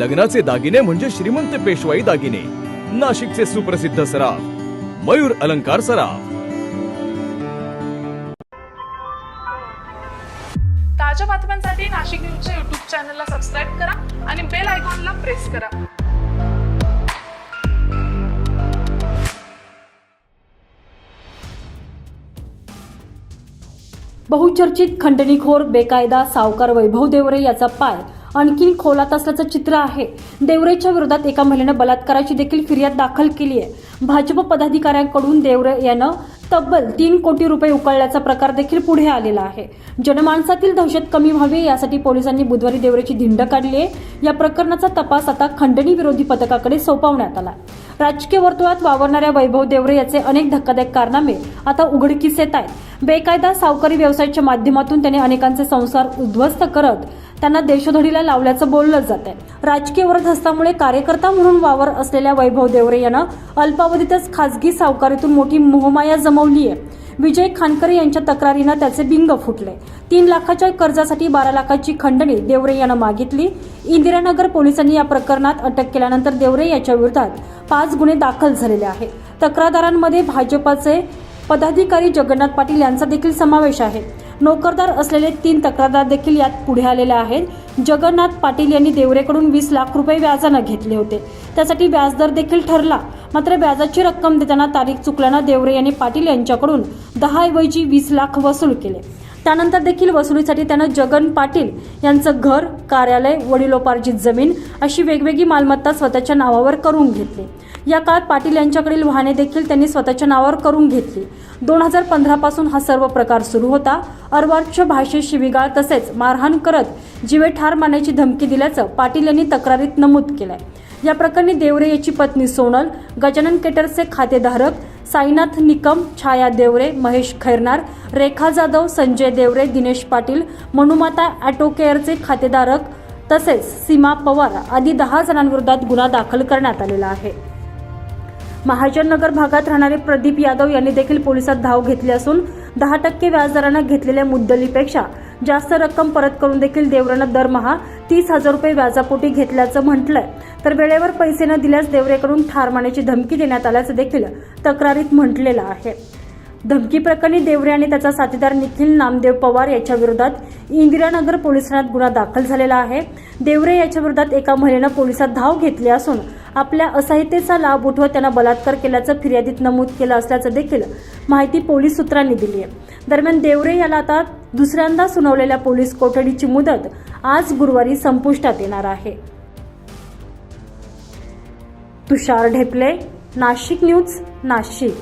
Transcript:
लग्नाचे दागिने म्हणजे श्रीमंत पेशवाई दागिने. नाशिकचे सुप्रसिद्ध सराफ मयूर अलंकार सराफ. ताज्या बातम्यांसाठी नाशिक न्यूजच्या युट्यूब चॅनलला सबस्क्राईब करा आणि बेल आयकॉनला प्रेस करा. बहुचर्चित खंडणीखोर बेकायदा सावकार वैभव देवरे याचा पाय आणखी खोलात असल्याचं चित्र आहे. देवरेच्या विरोधात एका महिलेनं बलात्काराची देखील फिर्याद दाखल केली आहे. भाजप पदाधिकाऱ्यांकडून देवरे यानं तब्बल तीन कोटी रुपये उकळल्याचा प्रकार देखील पुढे आलेला आहे. जनमानसातील दहशत कमी व्हावी यासाठी पोलिसांनी बुधवारी देवरेची धिंड काढली आहे. या प्रकरणाचा तपास आता खंडणी विरोधी पथकाकडे सोपवण्यात आला. राजकीय वर्तुळात वावरणाऱ्या वैभव देवरे याचे अनेक धक्कादायक कारनामे आता उघडकीस येत आहेत. बेकायदा सावकारी व्यवसायाच्या माध्यमातून त्याने अनेकांचे संसार उद्ध्वस्त करत त्यांना देशोधडीला लावल्याचं बोललं जात आहे राजकीय वरदहस्तामुळे कार्यकर्ता म्हणून वावर असलेल्या वैभव देवरे यानं अल्पावधीतच खासगी सावकारीतून मोठी मोहमाया जमवली आहे विजय खानकर यांच्या तक्रारीनं त्याचे बिंग फुटले. तीन लाखाच्या कर्जासाठी बारा लाखाची खंडणी देवरे यानं मागितली. इंदिरानगर पोलिसांनी या प्रकरणात अटक केल्यानंतर देवरे याच्या विरोधात पाच गुन्हे दाखल झालेले आहेत. तक्रारदारांमध्ये भाजपाचे पदाधिकारी जगन्नाथ पाटील यांचा देखील समावेश आहे. नोकरदार असलेले तीन तक्रारदार देखील यात पुढे आलेले आहेत. जगन्नाथ पाटील यांनी देवरेकडून वीस लाख रुपये व्याजानं घेतले होते. त्यासाठी व्याजदर देखील ठरला. मात्र व्याजाची रक्कम देताना तारीख चुकल्यानं देवरे यांनी पाटील यांच्याकडून दहाऐवजी वीस लाख वसूल केले. त्यानंतर देखील वसुलीसाठी त्यानं जगन पाटील यांचं घर कार्यालय वडिलोपार्जित जमीन अशी वेगवेगळी मालमत्ता स्वतःच्या नावावर करून घेतली. या काळात पाटील यांच्याकडील वाहने देखील त्यांनी स्वतःच्या नावावर करून घेतली. दोन हजार पंधरा पासून हा सर्व प्रकार सुरू होता. अर्वाच्य भाषेत शिवीगाळ तसेच मारहाण करत जीवे ठार मारण्याची धमकी दिल्याचं पाटील यांनी तक्रारीत नमूद केलंय. या प्रकरणी देवरे याची पत्नी सोनल गजानन केटर्सचे खातेधारक साईनाथ निकम छाया देवरे महेश खैरनार रेखा जाधव संजय देवरे दिनेश पाटील मनुमाता ॲटो केअरचे खातेधारक तसेच सीमा पवार आदी दहा जणांविरोधात गुन्हा दाखल करण्यात आलेला आहे. महाजननगर भागात राहणारे प्रदीप यादव यांनी देखील पोलिसात धाव घेतली असून दहा टक्के व्याजदरानं घेतलेल्या मुद्दलीपेक्षा जास्त रक्कम परत करून देखील देवरेनं दरमहा तीस हजार रुपये व्याजापोटी घेतल्याचं म्हटलंय. तर वेळेवर पैसे न दिल्यास देवरेकडून ठार मारण्याची धमकी देण्यात आल्याचं देखील तक्रारीत म्हटलेलं आहे. धमकी प्रकरणी देवरे आणि त्याचा साथीदार निखिल नामदेव पवार याच्या विरोधात इंदिरानगर पोलीस ठाण्यात गुन्हा दाखल झालेला आहे. देवरे याच्या विरोधात एका महिलेनं पोलिसात धाव घेतली असून आपल्या असहितेचा लाभ उठवत त्यांना बलात्कार केल्याचं फिर्यादीत नमूद केलं असल्याचं देखील माहिती पोलीस सूत्रांनी दिली आहे. दरम्यान देवरे याला आता दुसऱ्यांदा सुनावलेल्या पोलीस कोठडीची मुदत आज गुरुवारी संपुष्टात येणार आहे. तुषार ढेपले नाशिक न्यूज नाशिक.